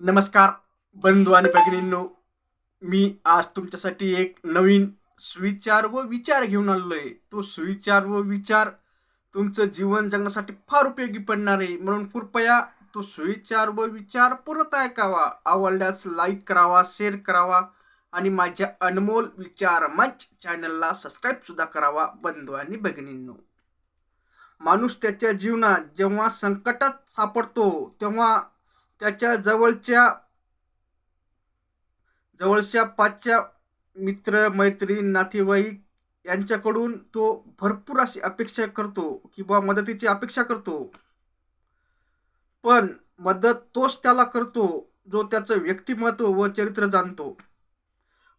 नमस्कार बंधू आणि भगिनींनो. मी आज तुमच्यासाठी एक नवीन सुविचार व विचार घेऊन आलेलो आहे तो सुविचार व विचार तुमचं जीवन जगण्यासाठी फार उपयोगी पडणार आहे. म्हणून कृपया तो सुविचार व विचार परत ऐकावा. आवडल्यास लाईक करावा शेअर करावा आणि माझ्या अनमोल विचार मंच चॅनलला सबस्क्राईब सुद्धा करावा बंधू आणि भगिनींनो. माणूस त्याच्या जीवनात जेव्हा संकटात सापडतो तेव्हा त्याच्या जवळच्या जवळच्या पाचच्या मित्र मैत्रीण नातेवाईक यांच्याकडून तो भरपूर अशी अपेक्षा करतो किंवा मदतीची अपेक्षा करतो. पण मदत तोच त्याला करतो जो त्याचं व्यक्तिमत्व व चरित्र जाणतो.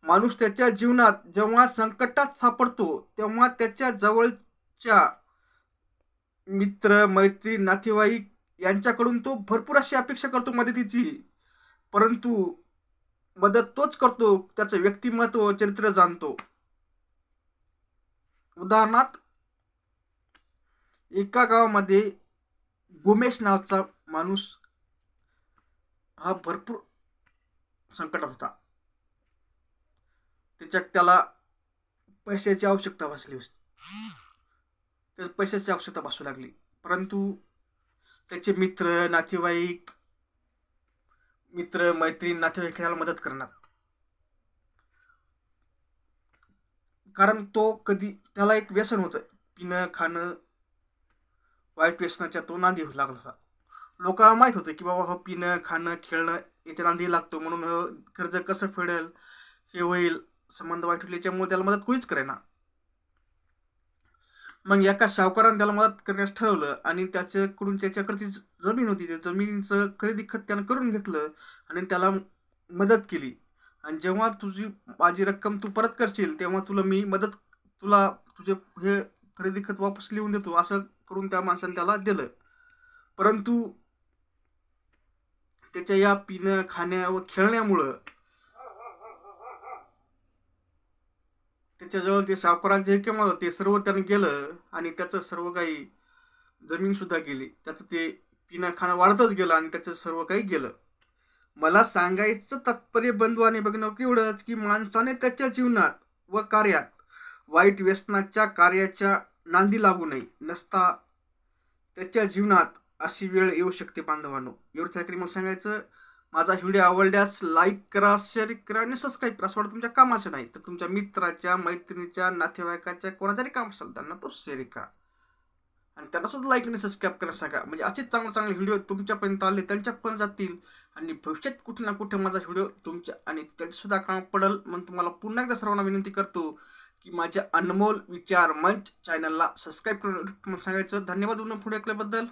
माणूस त्याच्या जीवनात जेव्हा संकटात सापडतो तेव्हा त्याच्या जवळच्या मित्र मैत्री नातेवाईक यांच्याकडून तो भरपूर अशी अपेक्षा करतो मदतीची. परंतु मदत तोच करतो त्याचं व्यक्तिमत्व चरित्र जाणतो. उदाहरणार्थ एका गावामध्ये गोमेश नावाचा माणूस हा भरपूर संकटात होता. त्याच्यात त्याला पैशाची आवश्यकता भासली त्या पैशाची आवश्यकता भासू लागली. परंतु त्याचे मित्र नातेवाईक मित्र मैत्रीण नातेवाईक ह्याला मदत करणार. कारण तो कधी त्याला एक व्यसन होतं. पिणं खाणं वाईट व्यसनाच्या तो नांदी होऊ लागला होता. लोकांना माहीत होतं की बाबा हो पिणं खाणं खेळणं याच्या नांदी लागतो. म्हणून हो कर्ज कसं फेडेल हे होईल संबंध वाईट होईल याच्यामुळे त्याला मदत कोणीच करेना. मग एका सावकाराने त्याला मदत करण्यास ठरवलं आणि त्याच्याकडून त्याच्याकडची ती जमीन होती. त्या जमिनीचं खरेदी खत त्यानं करून घेतलं आणि त्याला मदत केली. आणि जेव्हा तुझी माझी रक्कम तू परत करशील तेव्हा तुला मी मदत तुला तुझे हे खरेदी खत वापस लिहून देतो असं करून त्या माणसाने त्याला दिलं. परंतु त्याच्या या पिणं खाण्या व खेळण्यामुळं त्याच्याजवळ ते सावकारांचे हे किंवा ते सर्व त्यानं गेलं आणि त्याचं सर्व काही जमीन सुद्धा गेली. त्याचं ते पिणं खाणं वाढतच गेलं आणि त्याचं सर्व काही गेलं. मला सांगायचं तात्पर्य बंधू आणि बघणं एवढंच की माणसाने त्याच्या जीवनात व कार्यात वाईट व्यसनाच्या कार्याच्या नांदी लागू नये. नसता त्याच्या जीवनात अशी वेळ येऊ शकते बांधवांनो. एवढं त्याकडे मला सांगायचं. माझा व्हिडिओ आवडल्यास लाईक करा शेअर करा आणि सबस्क्राईब करा. असं तुमच्या कामाचं नाही तर तुमच्या मित्राच्या मैत्रिणीच्या नातेवाईकाच्या कोणाचाही काम असेल त्यांना तो शेअर करा. आणि त्यांना सुद्धा लाईक आणि सबस्क्राईब करा सांगा. म्हणजे असेच चांगले चांगले व्हिडिओ तुमच्यापर्यंत आले त्यांच्यापर्यंत जातील आणि भविष्यात कुठे ना कुठे माझा व्हिडिओ तुमच्या आणि त्यांच्यासुद्धा काम पडेल. म्हणून तुम्हाला पुन्हा एकदा सर्वांना विनंती करतो की माझ्या अनमोल विचार मंच चॅनलला सबस्क्राईब करून सांगायचं. धन्यवाद. पुढे ऐकल्याबद्दल.